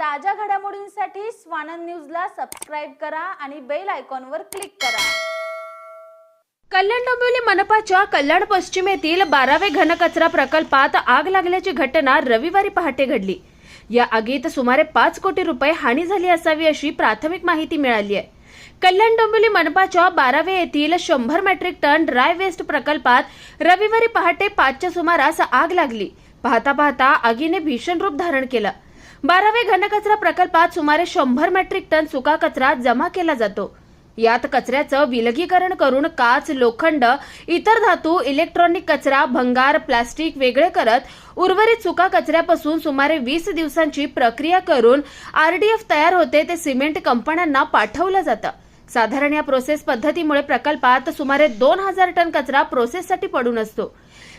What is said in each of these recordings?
ताज्या घडामोडींसाठी स्वानंद न्यूजला सबस्क्राईब करा आणि बेल आयकॉनवर क्लिक करा. कल्याण डोंबिवली मनपाच्या कल्याण पश्चिमेतील बारावे घनकचरा प्रकल्पात आग लागल्याची घटना रविवारी पहाटे घडली. या आगीत सुमारे पाच कोटी रुपये हानी झाली असावी अशी प्राथमिक माहिती मिळाली आहे. कल्याण डोंबिवली मनपाच्या बारावे येथील शंभर मेट्रिक टन ड्राय वेस्ट प्रकल्पात रविवारी पहाटे पाचच्या सुमारास आग लागली. पाहता पाहता आगीने भीषण रूप धारण केलं. बारावे घनकचरा प्रकल्पात सुमारे शंभर मेट्रिक टन सुका कचरा जमा केला जातो. यात कचऱ्याचं विलगीकरण करून काच लोखंड इतर धातू इलेक्ट्रॉनिक कचरा भंगार प्लास्टिक वेगळे करत उर्वरित सुका कचऱ्यापासून सुमारे वीस दिवसांची प्रक्रिया करून आरडीएफ तयार होते ते सिमेंट कंपन्यांना पाठवलं जातं. साधारण या प्रोसेस पद्धतीमुळे प्रकल्पात सुमारे दोन हजार टन कचरा प्रोसेससाठी पडून असतो.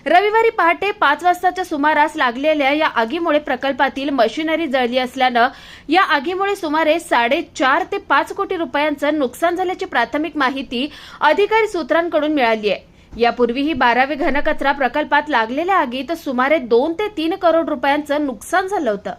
रविवारी पहाटे पाच वाजताच्या सुमारास लागलेल्या या आगीमुळे प्रकल्पातील मशिनरी जळली असल्यानं या आगीमुळे सुमारे साडेचार ते पाच कोटी रुपयांचं नुकसान झाल्याची प्राथमिक माहिती अधिकारी सूत्रांकडून मिळाली आहे. यापूर्वीही बारावे घनकचरा प्रकल्पात लागलेल्या आगीत सुमारे दोन ते तीन करोड रुपयांचं नुकसान झालं होतं.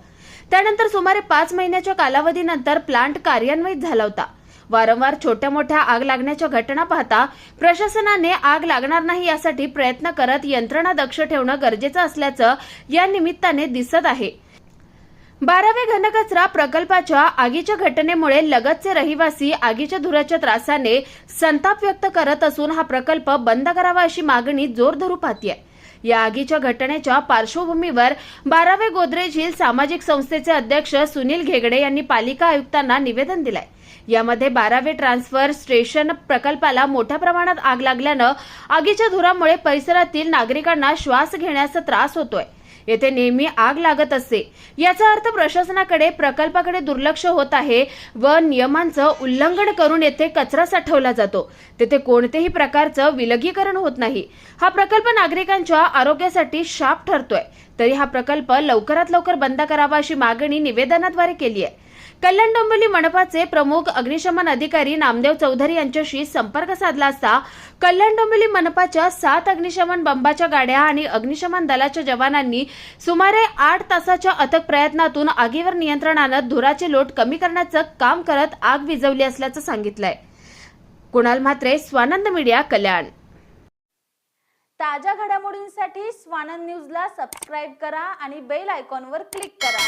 त्यानंतर सुमारे पाच महिन्याच्या कालावधीनंतर प्लांट कार्यान्वित झाला होता. वारंवार छोट्या मोठ्या आग लागण्याच्या घटना पाहता प्रशासनाने आग लागणार नाही यासाठी प्रयत्न करत यंत्रणा दक्ष ठेवणं गरजेचं असल्याचं या निमित्ताने दिसत आहे. बारावे घनकचरा प्रकल्पाच्या आगीच्या घटनेमुळे लगतचे रहिवासी आगीच्या धुराच्या त्रासाने संताप व्यक्त करत असून हा प्रकल्प बंद करावा अशी मागणी जोर धरू पाहतीये या आगीच्या घटनेच्या पार्श्वभूमीवर बारावे गोदरेज हिल सामाजिक संस्थेचे अध्यक्ष सुनील घेगडे यांनी पालिका आयुक्तांना निवेदन दिलंय. यामध्ये बारावे ट्रान्सफर स्टेशन प्रकल्पाला मोठ्या प्रमाणात आग लागल्यानं आगीच्या धुरामुळे परिसरातील नागरिकांना श्वास घेण्यास त्रास होतोय. येथे नेहमी आग लागत असते. याचा अर्थ प्रशासनाकडे प्रकल्पाकडे दुर्लक्ष होत आहे व नियमांचं उल्लंघन करून येथे कचरा साठवला जातो. तेथे कोणतेही प्रकारचं विलगीकरण होत नाही. हा प्रकल्प नागरिकांच्या आरोग्यासाठी शाप ठरतोय. तरी हा प्रकल्प लवकरात लवकर बंद करावा अशी मागणी निवेदनाद्वारे केली आहे. कल्याण डोंबिवली मनपाचे प्रमुख अग्निशमन अधिकारी नामदेव चौधरी यांच्याशी संपर्क साधला असता कल्याण डोंबिवली मनपाच्या सात अग्निशमन बंबाच्या गाड्या आणि अग्निशमन दलाच्या जवानांनी सुमारे आठ तासाच्या अथक प्रयत्नातून आगीवर नियंत्रण आणत धुराचे लोट कमी करण्याचं काम करत आग विझवली असल्याचं सांगितलंय. कुणाल म्हात्रे स्वानंद मीडिया कल्याण. ताज्या घडामोडींसाठी स्वानंद न्यूजला सबस्क्राईब करा आणि बेल आयकॉनवर क्लिक करा.